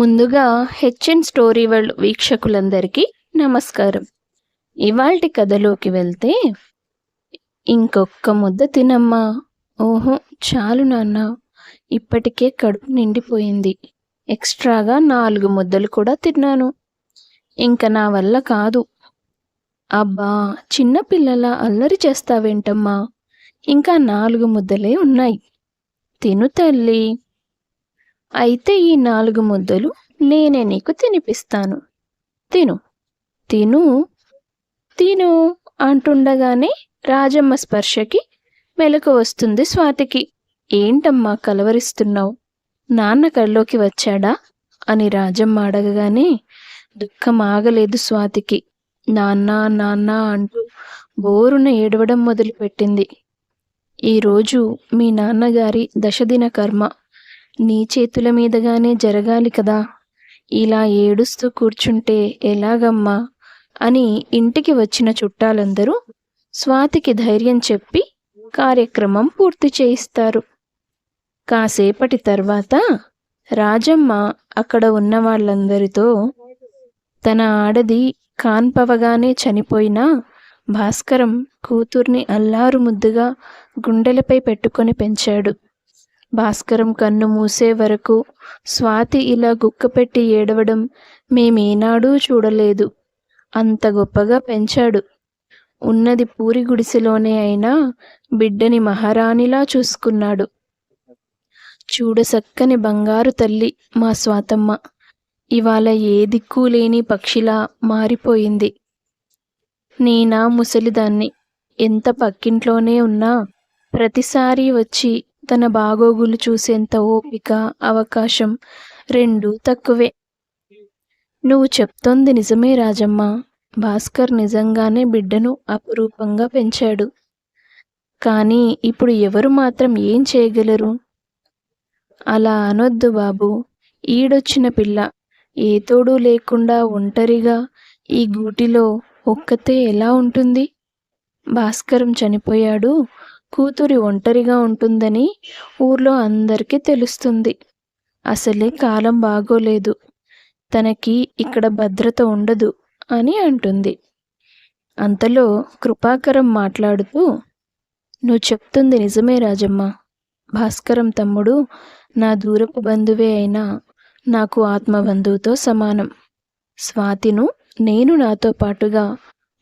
ముందుగా HN story world వీక్షకులందరికీ నమస్కారం. ఇవాల్టి కథలోకి వెళ్తే ఇంకొక్క ముద్ద తినమ్మా. ఓహో చాలు నాన్న. ఇప్పటికే కడుపు నిండిపోయింది. ఎక్స్ట్రాగా నాలుగు ముద్దలు కూడా తిన్నాను. ఇంకా నా వల్ల కాదు. అబ్బా చిన్నపిల్లల అల్లరి చేస్తావేంటమ్మా? ఇంకా నాలుగు ముద్దలే ఉన్నాయి. తిను తల్లి. అయితే ఈ నాలుగు ముద్దలు నేనే నీకు తినిపిస్తాను. తిను. తిను. తిను అంటుండగానే రాజమ్మ స్పర్శకి మెలకు వస్తుంది స్వాతికి. ఏంటమ్మా కలవరిస్తున్నావు? నాన్న కళ్ళలోకి వచ్చాడా? అని రాజమ్మ అడగగానే దుఃఖం ఆగలేదు స్వాతికి. నాన్న నాన్న అంటూ బోరున ఏడవడం మొదలుపెట్టింది. ఈరోజు మీ నాన్నగారి దశదిన కర్మ. నీ చేతుల మీదగానే జరగాలి కదా. ఇలా ఏడుస్తూ కూర్చుంటే ఎలాగమ్మా? అని ఇంటికి వచ్చిన చుట్టాలందరూ స్వాతికి ధైర్యం చెప్పి కార్యక్రమం పూర్తి చేయిస్తారు. కాసేపటి తర్వాత రాజమ్మ అక్కడ ఉన్న వాళ్ళందరితో తన ఆడది కాన్పవగానే చనిపోయినా భాస్కరం కూతుర్ని అల్లారు ముద్దుగా గుండెలపై పెట్టుకొని పెంచాడు. భాస్కరం కన్ను మూసే వరకు స్వాతి ఇలా గుక్కపెట్టి ఏడవడం మేమేనాడూ చూడలేదు. అంత గొప్పగా పెంచాడు. ఉన్నది పూరి గుడిసెలోనే అయినా బిడ్డని మహారాణిలా చూసుకున్నాడు. చూడసక్కని బంగారు తల్లి మా స్వాతమ్మ. ఇవాళ ఏ దిక్కు లేని పక్షిలా మారిపోయింది. నేనా ముసలిదాన్ని. ఎంత పక్కింట్లోనే ఉన్నా ప్రతిసారి వచ్చి తన బాగోగులు చూసేంత ఓపిక అవకాశం రెండు తక్కువే. నువ్వు చెప్తోంది నిజమే రాజమ్మ. భాస్కర్ నిజంగానే బిడ్డను అపురూపంగా పెంచాడు. కానీ ఇప్పుడు ఎవరు మాత్రం ఏం చేయగలరు? అలా అనొద్దు బాబు. ఈడొచ్చిన పిల్ల. ఏ తోడు లేకుండా ఒంటరిగా ఈ గూటిలో ఒక్కతే ఎలా ఉంటుంది? భాస్కరం చనిపోయాడు. కూతురి ఒంటరిగా ఉంటుందని ఊర్లో అందరికీ తెలుస్తుంది. అసలే కాలం బాగోలేదు. తనకి ఇక్కడ భద్రత ఉండదు అని అంటుంది. అంతలో కృపాకరం మాట్లాడుతూ నువ్వు చెప్తుంది నిజమే రాజమ్మ. భాస్కరం తమ్ముడు నా దూరపు బంధువే అయినా నాకు ఆత్మబంధువుతో సమానం. స్వాతిను నేను నాతో పాటుగా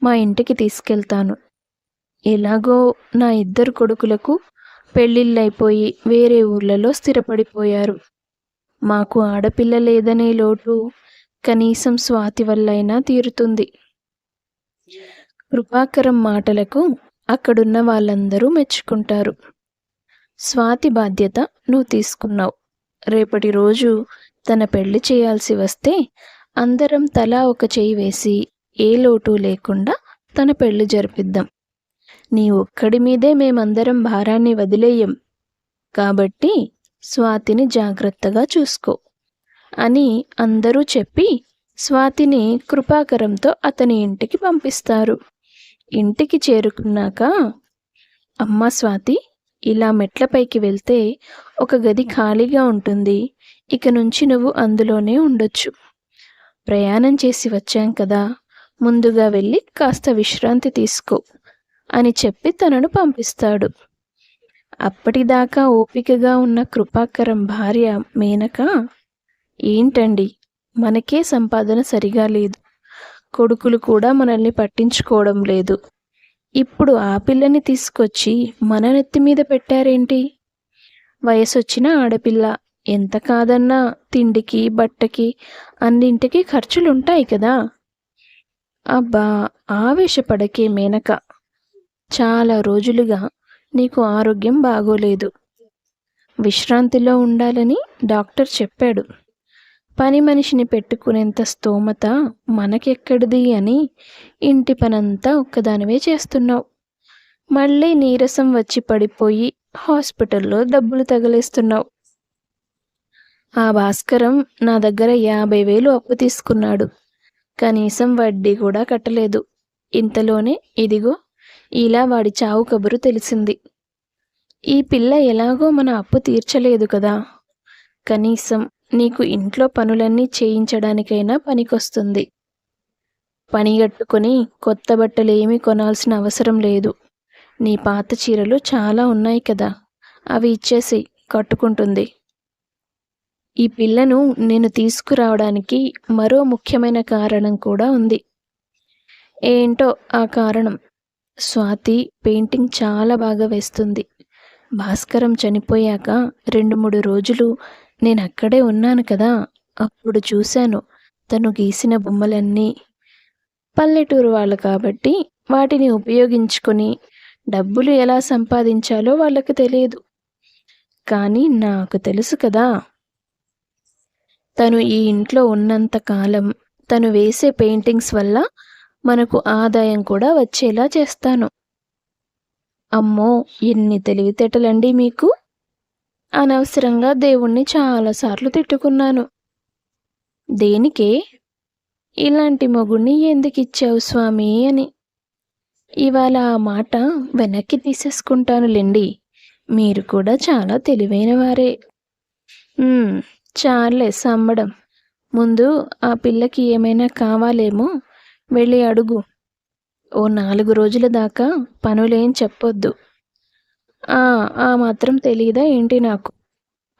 మా ఇంటికి తీసుకెళ్తాను. ఎలాగో నా ఇద్దరు కొడుకులకు పెళ్ళిళ్ళైపోయి వేరే ఊర్లలో స్థిరపడిపోయారు. మాకు ఆడపిల్ల లేదనే లోటు కనీసం స్వాతి వల్లైనా తీరుతుంది. కృపాకరం మాటలకు అక్కడున్న వాళ్ళందరూ మెచ్చుకుంటారు. స్వాతి బాధ్యత నువ్వు తీసుకున్నావు. రేపటి రోజు తన పెళ్ళి చేయాల్సి వస్తే అందరం తలా ఒక చేయి వేసి ఏ లోటు లేకుండా తన పెళ్ళి జరిపిద్దాం. నీ ఒక్కడి మీదే మేమందరం భారాన్ని వదిలేయం. కాబట్టి స్వాతిని జాగ్రత్తగా చూసుకో అని అందరూ చెప్పి స్వాతిని కృపాకరంతో అతని ఇంటికి పంపిస్తారు. ఇంటికి చేరుకున్నాక అమ్మ స్వాతి ఇలా మెట్లపైకి వెళ్తే ఒక గది ఖాళీగా ఉంటుంది. ఇక నుంచి నువ్వు అందులోనే ఉండొచ్చు. ప్రయాణం చేసి వచ్చాం కదా. ముందుగా వెళ్ళి కాస్త విశ్రాంతి తీసుకో. అని చెప్పి తనను పంపిస్తాడు. అప్పటిదాకా ఓపికగా ఉన్న కృపాకరం భార్య మేనక ఏంటండి? మనకే సంపాదన సరిగా లేదు. కొడుకులు కూడా మనల్ని పట్టించుకోవడం లేదు. ఇప్పుడు ఆ పిల్లని తీసుకొచ్చి మన నెత్తి మీద పెట్టారేంటి? వయసొచ్చిన ఆడపిల్ల. ఎంత కాదన్నా తిండికి బట్టకి అన్నింటికి ఖర్చులుంటాయి కదా? అబ్బా ఆవేశపడకే మేనక. చాలా రోజులుగా నీకు ఆరోగ్యం బాగోలేదు. విశ్రాంతిలో ఉండాలని డాక్టర్ చెప్పాడు. పని మనిషిని పెట్టుకునేంత స్తోమత మనకెక్కడిది అని ఇంటి పనంతా ఒక్కదానివే చేస్తున్నావు. మళ్ళీ నీరసం వచ్చి పడిపోయి హాస్పిటల్లో డబ్బులు తగిలేస్తున్నావు. ఆ భాస్కరం నా దగ్గర యాభై వేలు అప్పు తీసుకున్నాడు. కనీసం వడ్డీ కూడా కట్టలేదు. ఇంతలోనే ఇదిగో ఇలా వాడి చావు కబురు తెలిసింది. ఈ పిల్ల ఎలాగో మన అప్పు తీర్చలేదు కదా. కనీసం నీకు ఇంట్లో పనులన్నీ చేయించడానికైనా పనికొస్తుంది. పనిగట్టుకొని కొత్త బట్టలు ఏమీ కొనాల్సిన అవసరం లేదు. నీ పాత చీరలు చాలా ఉన్నాయి కదా. అవి ఇచ్చేసి కట్టుకుంటుంది. ఈ పిల్లను నేను తీసుకురావడానికి మరో ముఖ్యమైన కారణం కూడా ఉంది. ఏంటో ఆ కారణం? స్వాతి పెయింటింగ్ చాలా బాగా వేస్తుంది. భాస్కరం చనిపోయాక రెండు మూడు రోజులు నేను అక్కడే ఉన్నాను కదా అప్పుడు చూశాను తను గీసిన బొమ్మలన్నీ పల్లెటూరు వాళ్ళు కాబట్టి వాటిని ఉపయోగించుకొని డబ్బులు ఎలా సంపాదించాలో వాళ్ళకి తెలియదు. కానీ నాకు తెలుసు కదా తను ఈ ఇంట్లో ఉన్నంత కాలం తను వేసే పెయింటింగ్స్ వల్ల మనకు ఆదాయం కూడా వచ్చేలా చేస్తాను. అమ్మో ఎన్ని తెలివితేటలండి మీకు. అనవసరంగా దేవుణ్ణి చాలాసార్లు తిట్టుకున్నాను. దేనికే? ఇలాంటి మొగుణ్ణి ఎందుకు ఇచ్చావు స్వామి అని. ఇవాళ ఆ మాట వెనక్కి తీసేసుకుంటానులేండి. మీరు కూడా చాలా తెలివైన వారే చాలే సమ్మడం. ముందు ఆ పిల్లకి ఏమైనా కావాలేమో వెళ్ళి అడుగు. ఓ నాలుగు రోజుల దాకా పనులేం చెప్పొద్దు. ఆ ఆ మాత్రం తెలియదా ఏంటి నాకు?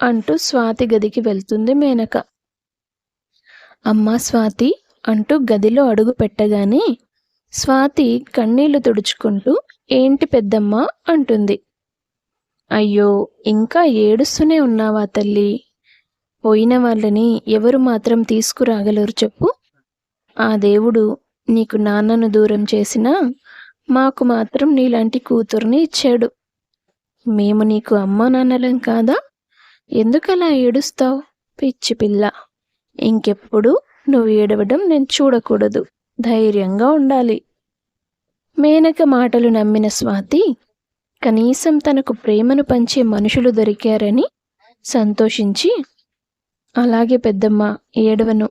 అంటూ స్వాతి గదికి వెళ్తుంది మేనక. అమ్మా స్వాతి అంటూ గదిలో అడుగు పెట్టగానే స్వాతి కన్నీళ్ళు తుడుచుకుంటూ ఏంటి పెద్దమ్మ అంటుంది. అయ్యో ఇంకా ఏడుస్తూనే ఉన్నావా తల్లి? పోయిన వాళ్ళని ఎవరు మాత్రం తీసుకురాగలరు చెప్పు. ఆ దేవుడు నీకు నాన్నను దూరం చేసినా మాకు మాత్రం నీలాంటి కూతుర్ని ఇచ్చాడు. మేము నీకు అమ్మా నాన్నలం కాదా? ఎందుకలా ఏడుస్తావు? పిచ్చి పిల్ల. ఇంకెప్పుడు నువ్వు ఏడవడం నేను చూడకూడదు. ధైర్యంగా ఉండాలి. మేనక మాటలు నమ్మిన స్వాతి కనీసం తనకు ప్రేమను పంచే మనుషులు దొరికారని సంతోషించి అలాగే పెద్దమ్మ ఏడవను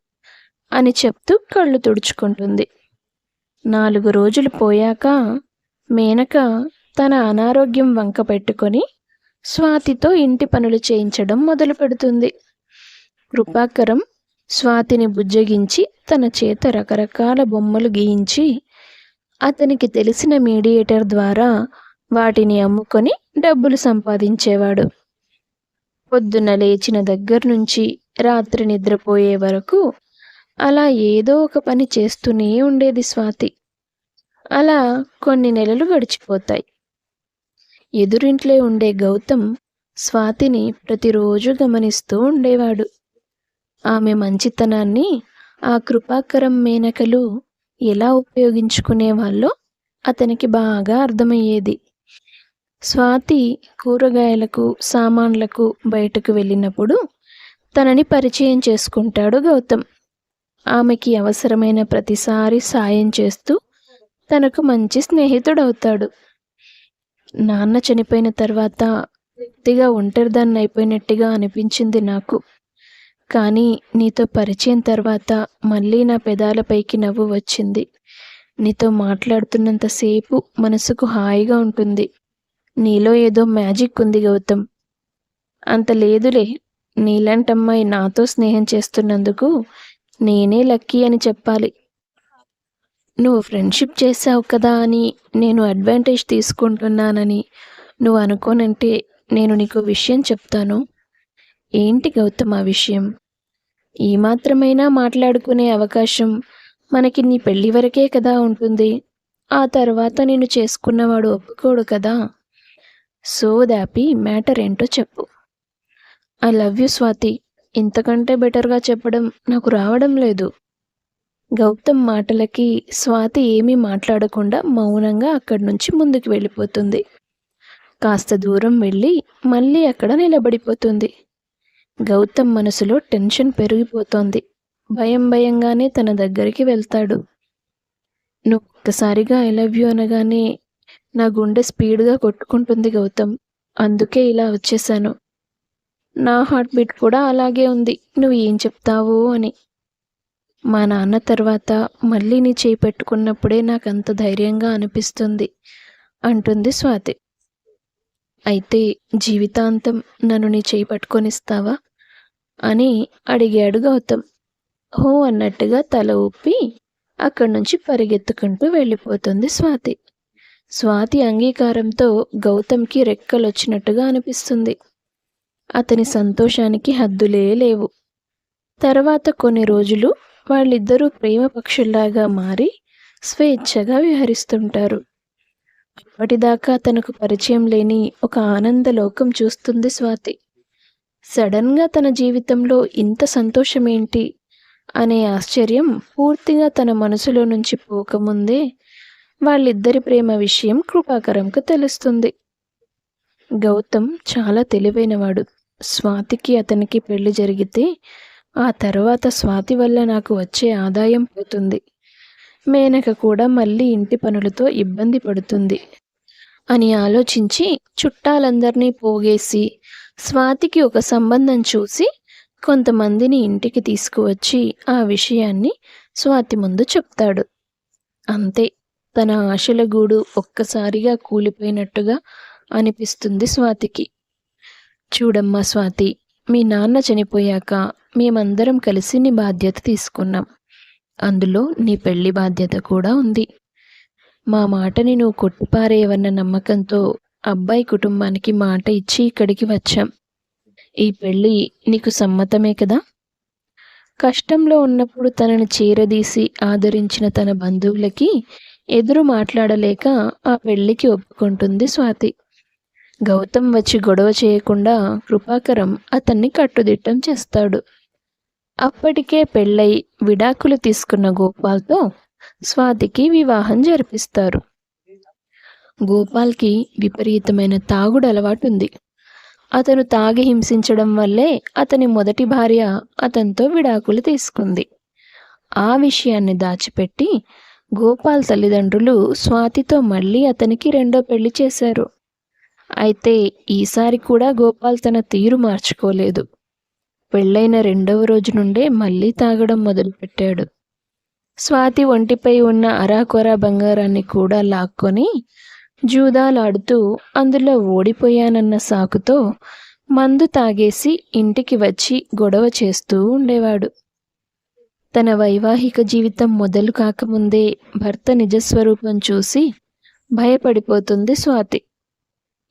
అని చెప్తూ కళ్ళు తుడుచుకుంటుంది. నాలుగు రోజులు పోయాక మేనక తన అనారోగ్యం వంక పెట్టుకొని స్వాతితో ఇంటి పనులు చేయించడం మొదలు పెడుతుంది. కృపాకరం స్వాతిని బుజ్జగించి తన చేత రకరకాల బొమ్మలు గీయించి అతనికి తెలిసిన మీడియేటర్ ద్వారా వాటిని అమ్ముకొని డబ్బులు సంపాదించేవాడు. పొద్దున లేచిన దగ్గర నుంచి రాత్రి నిద్రపోయే వరకు అలా ఏదో ఒక పని చేస్తూనే ఉండేది స్వాతి. అలా కొన్ని నెలలు గడిచిపోతాయి. ఎదురింట్లో ఉండే గౌతమ్ స్వాతిని ప్రతిరోజు గమనిస్తూ ఉండేవాడు. ఆమె మంచితనాన్ని ఆ కృపాకరం మేనకలు ఎలా ఉపయోగించుకునేవాళ్ళో అతనికి బాగా అర్థమయ్యేది. స్వాతి కూరగాయలకు సామాన్లకు బయటకు వెళ్ళినప్పుడు తనని పరిచయం చేసుకుంటాడు గౌతమ్. ఆమెకి అవసరమైన ప్రతిసారి సాయం చేస్తూ తనకు మంచి స్నేహితుడవుతాడు. నాన్న చనిపోయిన తర్వాత పూర్తిగా ఒంటరిదాన్ని అయిపోయినట్టుగా అనిపించింది నాకు. కానీ నీతో పరిచయం తర్వాత మళ్ళీ నా పెదాలపైకి నవ్వు వచ్చింది. నీతో మాట్లాడుతున్నంతసేపు మనసుకు హాయిగా ఉంటుంది. నీలో ఏదో మ్యాజిక్ ఉంది గౌతమ్. అంత లేదులే నీలాంటమ్మాయి నాతో స్నేహం చేస్తున్నందుకు నేనే లక్కీ అని చెప్పాలి. నువ్వు ఫ్రెండ్షిప్ చేసావు కదా అని నేను అడ్వాంటేజ్ తీసుకుంటున్నానని నువ్వు అనుకోనంటే నేను నీకు విషయం చెప్తాను. ఏంటి గౌతమ్ ఆ విషయం? ఈ మాత్రమైనా మాట్లాడుకునే అవకాశం మనకి నీ పెళ్ళి వరకే కదా ఉంటుంది. ఆ తర్వాత నేను చేసుకున్నవాడు ఒప్పుకోడు కదా. సో దాపి మ్యాటర్ ఏంటో చెప్పు. I love you Swathi. ఇంతకంటే బెటర్గా చెప్పడం నాకు రావడం లేదు. గౌతమ్ మాటలకి స్వాతి ఏమీ మాట్లాడకుండా మౌనంగా అక్కడి నుంచి ముందుకు వెళ్ళిపోతుంది. కాస్త దూరం వెళ్ళి మళ్ళీ అక్కడ నిలబడిపోతుంది. గౌతమ్ మనసులో టెన్షన్ పెరిగిపోతోంది. భయం భయంగానే తన దగ్గరికి వెళ్తాడు. నువ్వు ఒక్కసారిగా ఐ లవ్ యూ అనగానే నా గుండె స్పీడ్గా కొట్టుకుంటుంది గౌతమ్. అందుకే ఇలా వచ్చేసాను. నా హార్ట్ బీట్ కూడా అలాగే ఉంది. నువ్వు ఏం చెప్తావు అని. మా నాన్న తర్వాత మళ్ళీ నీ చేయి పెట్టుకున్నప్పుడే నాకు అంత ధైర్యంగా అనిపిస్తుంది అంటుంది స్వాతి. అయితే జీవితాంతం నన్ను నీ చేయి పట్టుకొనిస్తావా అని అడిగాడు గౌతమ్. హో అన్నట్టుగా తల ఊపి అక్కడి నుంచి పరిగెత్తుకుంటూ వెళ్ళిపోతుంది స్వాతి. స్వాతి అంగీకారంతో గౌతమ్కి రెక్కలొచ్చినట్టుగా అనిపిస్తుంది. అతని సంతోషానికి హద్దులే లేవు. తర్వాత కొన్ని రోజులు వాళ్ళిద్దరూ ప్రేమ పక్షుల్లాగా మారి స్వేచ్ఛగా విహరిస్తుంటారు. అప్పటిదాకా తనకు పరిచయం లేని ఒక ఆనందలోకం చూస్తుంది స్వాతి. సడన్గా తన జీవితంలో ఇంత సంతోషమేంటి? అనే ఆశ్చర్యం పూర్తిగా తన మనసులో నుంచి పోకముందే వాళ్ళిద్దరి ప్రేమ విషయం కృపాకరంకు తెలుస్తుంది. గౌతమ్ చాలా తెలివైనవాడు. స్వాతికి అతనికి పెళ్ళి జరిగితే ఆ తర్వాత స్వాతి వల్ల నాకు వచ్చే ఆదాయం పోతుంది. మేనక కూడా మళ్ళీ ఇంటి పనులతో ఇబ్బంది పడుతుంది అని ఆలోచించి చుట్టాలందరినీ పోగేసి స్వాతికి ఒక సంబంధం చూసి కొంతమందిని ఇంటికి తీసుకువచ్చి ఆ విషయాన్ని స్వాతి ముందు చెప్తాడు. అంతే తన ఆశల గూడు ఒక్కసారిగా కూలిపోయినట్టుగా అనిపిస్తుంది స్వాతికి. చూడమ్మా స్వాతి మీ నాన్న చనిపోయాక మేమందరం కలిసి నీ బాధ్యత తీసుకున్నాం. అందులో నీ పెళ్ళి బాధ్యత కూడా ఉంది. మా మాటని నువ్వు కొట్టిపారేయవన్న నమ్మకంతో అబ్బాయి కుటుంబానికి మాట ఇచ్చి ఇక్కడికి వచ్చాం. ఈ పెళ్ళి నీకు సమ్మతమే కదా? కష్టంలో ఉన్నప్పుడు తనను చీరదీసి ఆదరించిన తన బంధువులకి ఎదురు మాట్లాడలేక ఆ పెళ్ళికి ఒప్పుకుంటుంది స్వాతి. గౌతమ్ వచ్చి గొడవ చేయకుండా కృపాకరం అతన్ని కట్టుదిట్టం చేస్తాడు. అప్పటికే పెళ్ళై విడాకులు తీసుకున్న గోపాల్తో స్వాతికి వివాహం జరిపిస్తారు. గోపాల్కి విపరీతమైన తాగుడు అలవాటుంది. అతను తాగి హింసించడం వల్లే అతని మొదటి భార్య అతనితో విడాకులు తీసుకుంది. ఆ విషయాన్ని దాచిపెట్టి గోపాల్ తల్లిదండ్రులు స్వాతితో మళ్ళీ అతనికి రెండో పెళ్ళి చేశారు. అయితే ఈసారి కూడా గోపాల్ తన తీరు మార్చుకోలేదు. పెళ్ళైన రెండవ రోజు నుండే మళ్ళీ తాగడం మొదలుపెట్టాడు. స్వాతి ఒంటిపై ఉన్న అరాకొరా బంగారాన్ని కూడా లాక్కొని జూదాలాడుతూ అందులో ఓడిపోయానన్న సాకుతో మందు తాగేసి ఇంటికి వచ్చి గొడవ చేస్తూ ఉండేవాడు. తన వైవాహిక జీవితం మొదలు కాకముందే భర్త నిజస్వరూపం చూసి భయపడిపోతుంది స్వాతి.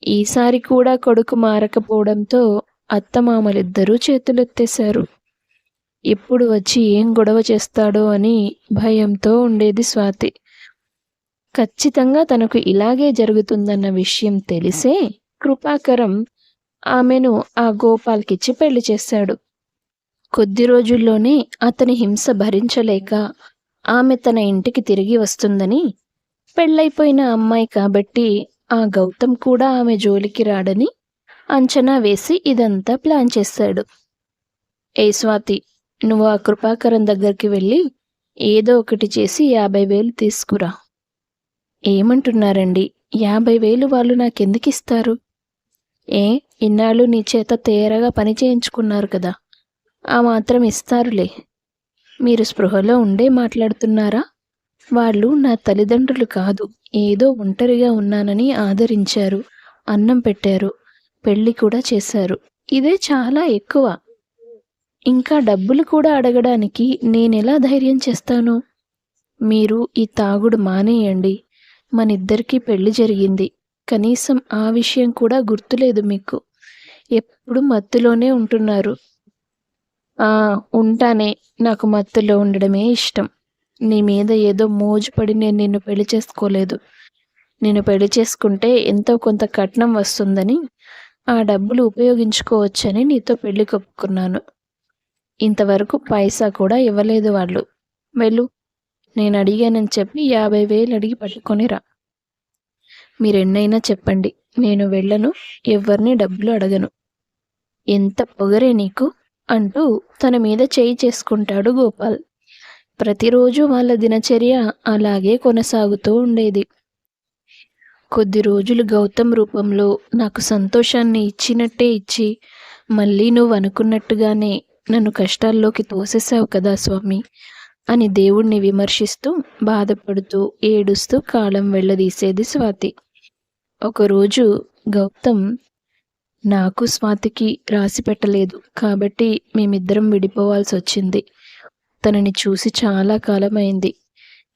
ఈసారి కూడా కొడుకు మారకపోవడంతో అత్తమామలిద్దరూ చేతులెత్తేశారు. ఎప్పుడు వచ్చి ఏం గొడవ చేస్తాడో అని భయంతో ఉండేది స్వాతి. ఖచ్చితంగా తనకు ఇలాగే జరుగుతుందన్న విషయం తెలిసే కృపాకరం ఆమెను ఆ గోపాల్కిచ్చి పెళ్ళి చేశాడు. కొద్ది రోజుల్లోనే అతని హింస భరించలేక ఆమె తన ఇంటికి తిరిగి వస్తుందని పెళ్ళైపోయిన అమ్మాయి కాబట్టి ఆ గౌతమ్ కూడా ఆమె జోలికి రాడని అంచనా వేసి ఇదంతా ప్లాన్ చేశాడు. ఏ స్వాతి నువ్వు ఆ కృపాకరం దగ్గరికి వెళ్ళి ఏదో ఒకటి చేసి యాభై వేలు తీసుకురా. ఏమంటున్నారండి? యాభై వేలు వాళ్ళు నాకెందుకు ఇస్తారు? ఏ ఇన్నాళ్ళు నీ చేత తేరగా పని చేయించుకున్నారు కదా ఆ మాత్రం ఇస్తారులే. మీరు స్పృహలో ఉండే మాట్లాడుతున్నారా? వాళ్ళు నా తల్లిదండ్రులు కాదు. ఏదో ఒంటరిగా ఉన్నానని ఆదరించారు. అన్నం పెట్టారు. పెళ్ళి కూడా చేశారు. ఇదే చాలా ఎక్కువ. ఇంకా డబ్బులు కూడా అడగడానికి నేనెలా ధైర్యం చేస్తాను? మీరు ఈ తాగుడు మానేయండి. మనిద్దరికీ పెళ్ళి జరిగింది. కనీసం ఆ విషయం కూడా గుర్తులేదు మీకు. ఎప్పుడు మత్తులోనే ఉంటున్నారు. ఉంటానే. నాకు మత్తులో ఉండడమే ఇష్టం. నీ మీద ఏదో మోజుపడి నేను నిన్ను పెళ్ళి చేసుకోలేదు. నేను పెళ్ళి చేసుకుంటే ఎంతో కొంత కట్నం వస్తుందని ఆ డబ్బులు ఉపయోగించుకోవచ్చని నీతో పెళ్ళి కప్పుకున్నాను. ఇంతవరకు పైసా కూడా ఇవ్వలేదు వాళ్ళు. వెళ్ళు నేను అడిగానని చెప్పి యాభై వేలు అడిగి పట్టుకొని రా. మీరెన్నైనా చెప్పండి నేను వెళ్ళను ఎవరిని డబ్బులు అడగను. ఎంత పొగరే నీకు? అంటూ తన మీద చేయి చేసుకుంటాడు గోపాల్. ప్రతిరోజు వాళ్ళ దినచర్య అలాగే కొనసాగుతూ ఉండేది. కొద్ది రోజులు గౌతమ్ రూపంలో నాకు సంతోషాన్ని ఇచ్చినట్టే ఇచ్చి మళ్ళీ నువ్వు అనుకున్నట్టుగానే నన్ను కష్టాల్లోకి తోసేసావు కదా స్వామి అని దేవుణ్ణి విమర్శిస్తూ బాధపడుతూ ఏడుస్తూ కాలం వెళ్ళదీసేది స్వాతి. ఒకరోజు గౌతమ్ నాకు స్వాతికి రాసి పెట్టలేదు. కాబట్టి మేమిద్దరం విడిపోవాల్సి వచ్చింది తనని చూసి చాలా కాలమైంది.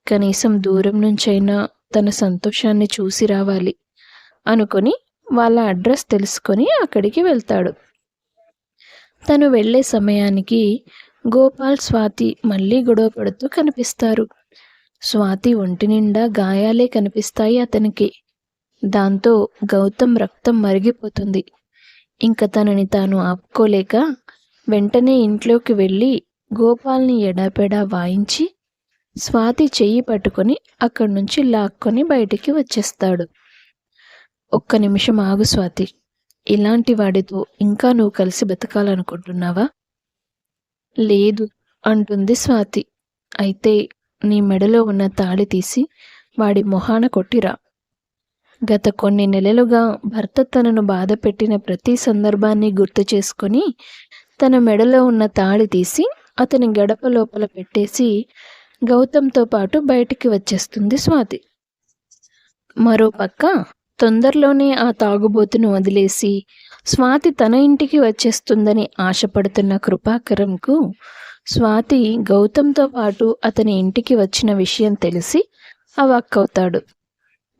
కనీసం దూరం నుంచైనా తన సంతోషాన్ని చూసి రావాలి అనుకొని వాళ్ళ అడ్రస్ తెలుసుకొని అక్కడికి వెళ్తాడు. తను వెళ్ళే సమయానికి గోపాల్ స్వాతి మళ్ళీ గొడవ పడుతూ కనిపిస్తారు. స్వాతి ఒంటి నిండా గాయాలే కనిపిస్తాయి అతనికి. దాంతో గౌతమ్ రక్తం మరిగిపోతుంది. ఇంకా తనని తాను ఆపుకోలేక వెంటనే ఇంట్లోకి వెళ్ళి గోపాల్ని ఎడాపెడా వాయించి స్వాతి చెయ్యి పట్టుకొని అక్కడి నుంచి లాక్కొని బయటికి వచ్చేస్తాడు. ఒక్క నిమిషం ఆగు స్వాతి. ఇలాంటి వాడితో ఇంకా నువ్వు కలిసి బతకాలనుకుంటున్నావా? లేదు అంటుంది స్వాతి. అయితే నీ మెడలో ఉన్న తాళి తీసి వాడి మొహాన కొట్టిరా. గత కొన్ని నెలలుగా భర్త తనను బాధ పెట్టిన ప్రతి సందర్భాన్ని గుర్తు చేసుకొని తన మెడలో ఉన్న తాళి తీసి అతని గడప లోపల పెట్టేసి గౌతంతో పాటు బయటికి వచ్చేస్తుంది స్వాతి. మరోపక్క తొందరలోనే ఆ తాగుబోతును వదిలేసి స్వాతి తన ఇంటికి వచ్చేస్తుందని ఆశపడుతున్న కృపాకరంకు స్వాతి గౌతంతో పాటు అతని ఇంటికి వచ్చిన విషయం తెలిసి అవాక్కవుతాడు.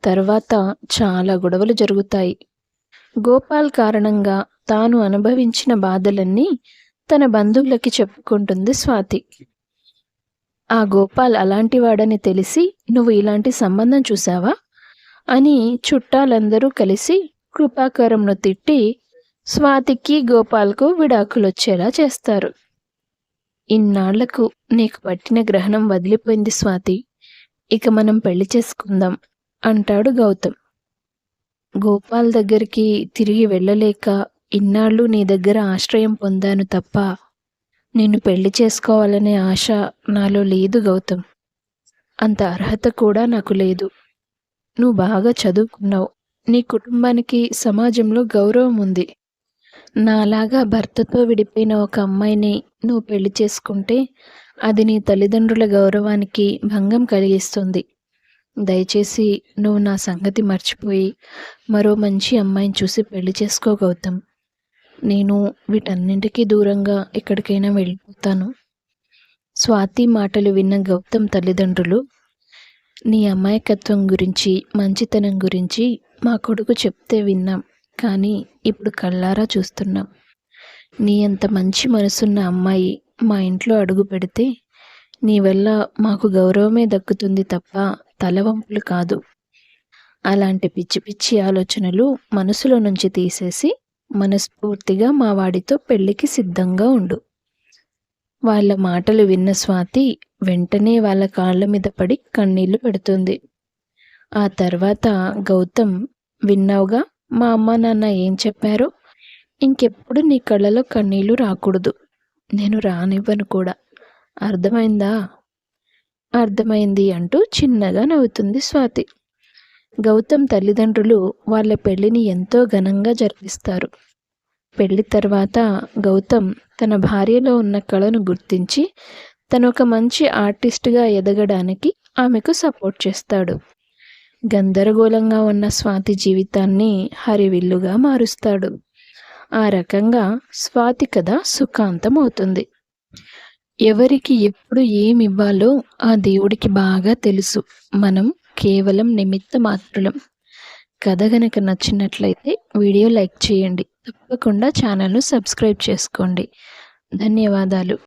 తర్వాత చాలా గొడవలు జరుగుతాయి. గోపాల్ కారణంగా తాను అనుభవించిన బాధలన్నీ తన బంధువులకి చెప్పుకుంటుంది స్వాతి. ఆ గోపాల్ అలాంటివాడని తెలిసి నువ్వు ఇలాంటి సంబంధం చూసావా అని చుట్టాలందరూ కలిసి కృపాకరంను తిట్టి స్వాతికి గోపాల్కు విడాకులొచ్చేలా చేస్తారు. ఇన్నాళ్ళకు నీకు పట్టిన గ్రహణం వదిలిపోయింది స్వాతి. ఇక మనం పెళ్ళి చేసుకుందాం అంటాడు గౌతమ్. గోపాల్ దగ్గరికి తిరిగి వెళ్ళలేక ఇన్నాళ్ళు నీ దగ్గర ఆశ్రయం పొందాను తప్ప నిన్ను పెళ్ళి చేసుకోవాలనే ఆశ నాలో లేదు గౌతమ్. అంత అర్హత కూడా నాకు లేదు. నువ్వు బాగా చదువుకున్నావు. నీ కుటుంబానికి సమాజంలో గౌరవం ఉంది. నాలాగా భర్తతో విడిపోయిన ఒక అమ్మాయిని నువ్వు పెళ్ళి చేసుకుంటే అది నీ తల్లిదండ్రుల గౌరవానికి భంగం కలిగిస్తుంది. దయచేసి నువ్వు నా సంగతి మర్చిపోయి మరో మంచి అమ్మాయిని చూసి పెళ్ళి చేసుకో గౌతమ్. నేను వీటన్నింటికీ దూరంగా ఎక్కడికైనా వెళ్ళిపోతాను. స్వాతి మాటలు విన్న గౌతమ్ తల్లిదండ్రులు నీ అమాయకత్వం గురించి మంచితనం గురించి మా కొడుకు చెప్తే విన్నాం కానీ ఇప్పుడు కళ్ళారా చూస్తున్నాం. నీ అంత మంచి మనసున్న అమ్మాయి మా ఇంట్లో అడుగు పెడితే నీ వల్ల మాకు గౌరవమే దక్కుతుంది తప్ప తలవంపులు కాదు. అలాంటి పిచ్చి పిచ్చి ఆలోచనలు మనసులో నుంచి తీసేసి మనస్ఫూర్తిగా మా వాడితో పెళ్ళికి సిద్ధంగా ఉండు. వాళ్ళ మాటలు విన్న స్వాతి వెంటనే వాళ్ళ కాళ్ళ మీద పడి కన్నీళ్ళు పెడుతుంది. ఆ తర్వాత గౌతమ్ విన్నావుగా మా అమ్మ నాన్న ఏం చెప్పారో? ఇంకెప్పుడు నీ కళ్ళలో కన్నీళ్ళు రాకూడదు. నేను రానివ్వను కూడా. అర్థమైందా? అర్థమైంది అంటూ చిన్నగా నవ్వుతుంది స్వాతి. గౌతమ్ తల్లిదండ్రులు వాళ్ళ పెళ్ళిని ఎంతో ఘనంగా జరిపిస్తారు. పెళ్ళి తర్వాత గౌతమ్ తన భార్యలో ఉన్న కళను గుర్తించి తను ఒక మంచి ఆర్టిస్ట్గా ఎదగడానికి ఆమెకు సపోర్ట్ చేస్తాడు. గందరగోళంగా ఉన్న స్వాతి జీవితాన్ని హరివిల్లుగా మారుస్తాడు. ఆ రకంగా స్వాతి కథ సుఖాంతం అవుతుంది. ఎవరికి ఎప్పుడు ఏమి ఇవ్వాలో ఆ దేవుడికి బాగా తెలుసు. మనం కేవలం నిమిత్త మాత్రులం. కథ కనుక నచ్చినట్లయితే వీడియో లైక్ చేయండి. తప్పకుండా ఛానల్ను సబ్స్క్రైబ్ చేసుకోండి. ధన్యవాదాలు.